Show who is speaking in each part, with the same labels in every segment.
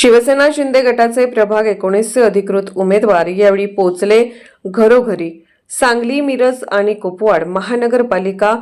Speaker 1: शिवसेना शिंदे गटाचे प्रभाग एकोणीसचे अधिकृत उमेदवार यावेळी पोचले घरोघरी. सांगली मिरज आणि कुपवाड महानगरपालिका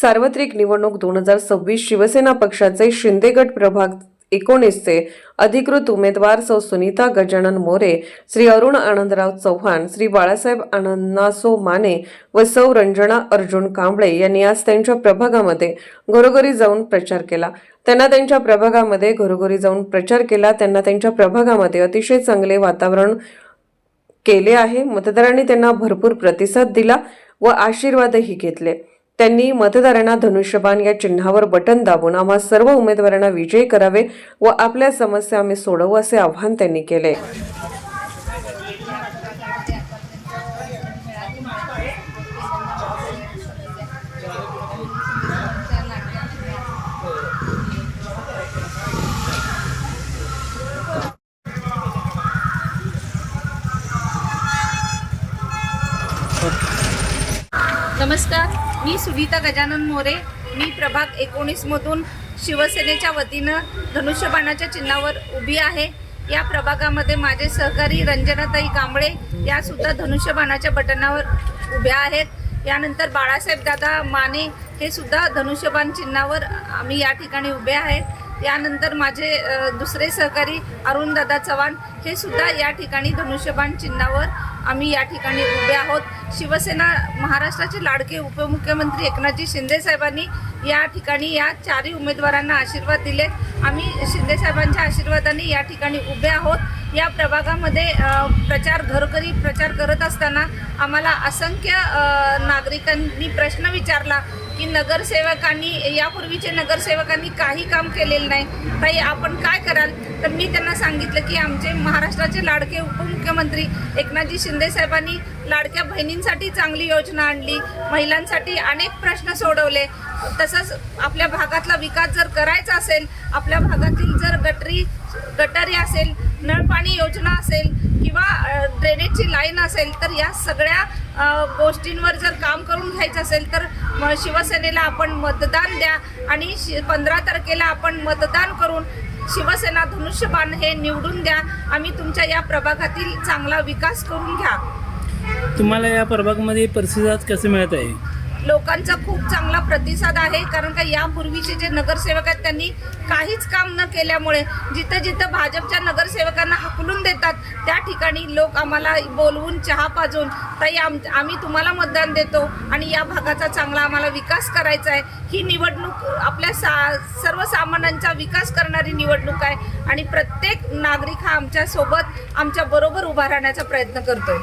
Speaker 1: सार्वत्रिक निवडणूक दोन हजार सव्वीस शिवसेना पक्षाचे शिंदे गट प्रभाग एकोणीसचे अधिकृत उमेदवार सौ सुनीता गजानन मोरे श्री अरुण आनंदराव चव्हाण श्री बाळासाहेब आनंदासो माने व सौ रंजना अर्जुन कांबळे यांनी आज त्यांच्या प्रभागामध्ये घरोघरी जाऊन प्रचार केला. त्यांना त्यांच्या प्रभागामध्ये घरोघरी जाऊन प्रचार केला. त्यांना त्यांच्या प्रभागामध्ये अतिशय चांगले वातावरण केले आहे. मतदारांनी त्यांना भरपूर प्रतिसाद दिला व आशीर्वादही घेतले. त्यांनी मतदारांना धनुष्यबाण या चिन्हावर बटन दाबून आम्हा सर्व उमेदवारांना विजयी करावे व आपल्या समस्या आम्ही सोडवू असे आवाहन त्यांनी केले.
Speaker 2: नमस्कार. मी सुनीता गजानन मोरे मी प्रभाग एकोणीसमधून शिवसेनेच्या वतीनं धनुष्यबाणाच्या चिन्हावर उभी आहे. या प्रभागामध्ये माझे सहकारी रंजनाताई कांबळे यासुद्धा धनुष्यबाणाच्या बटनावर उभ्या आहेत. यानंतर बाळासाहेब दादा माने हे सुद्धा धनुष्यबाण चिन्हावर आम्ही या ठिकाणी उभे आहेत यानंतर माझे दुसरे सहकारी अरुणदादा चव्हाण हे सुद्धा या ठिकाणी धनुष्यबाण चिन्हावर आम्ही या ठिकाणी उभे आहोत. शिवसेना महाराष्ट्राचे लाडके उपमुख्यमंत्री एकनाथजी शिंदे साहेबांनी या ठिकाणी या चारही उमेदवारांना आशीर्वाद दिले आम्ही शिंदेसाहेबांच्या आशीर्वादाने या ठिकाणी उभे आहोत. या प्रभागामध्ये प्रचार घरोघरी प्रचार करत असताना आम्हाला असंख्य नागरिकांनी प्रश्न विचारला की नगरसेवकांनी यापूर्वीचे नगरसेवकांनी काही काम केलेलं नाही. ताई आपण काय कराल? तर मी त्यांना सांगितलं की आमचे महाराष्ट्राचे लाडके उपमुख्यमंत्री एकनाथजी शिंदेसाहेबांनी लाडक्या बहिणींसाठी चांगली योजना आणली. महिलांसाठी अनेक प्रश्न सोडवले. तसंच आपल्या भागातला विकास जर करायचा असेल आपल्या भागातील जर गटरी गटारी असेल नळपाणी योजना असेल किंवा ड्रेनेजची लाईन असेल तर या सगळ्या गोष्टींवर जर काम करून घ्यायचं असेल तर शिवसेनेला आपण मतदान द्या आणि शि पंधरा तारखेला आपण मतदान करून शिवसेना धनुष्यबाण हे निवडून द्या. आम्ही तुमच्या या प्रभागातील चांगला विकास करून घ्या.
Speaker 3: तुम्हाला या प्रभागामध्ये प्रतिसाद कसे मिळत आहे?
Speaker 2: लोकांचा खूप चांगला प्रतिसाद आहे कारण का यापूर्वीचे जे नगरसेवक आहेत त्यांनी काहीच काम न केल्यामुळे जिथं जिथं भाजपच्या नगरसेवकांना हकलून देतात त्या ठिकाणी लोक आम्हाला बोलवून चहा पाजून ताई आम आम्ही तुम्हाला मतदान देतो आणि या भागाचा चांगला आम्हाला विकास करायचा आहे. ही निवडणूक आपल्या सा सर्वसामान्यांचा विकास करणारी निवडणूक आहे आणि प्रत्येक नागरिक हा आमच्यासोबत आमच्या बरोबर उभा राहण्याचा प्रयत्न करतोय.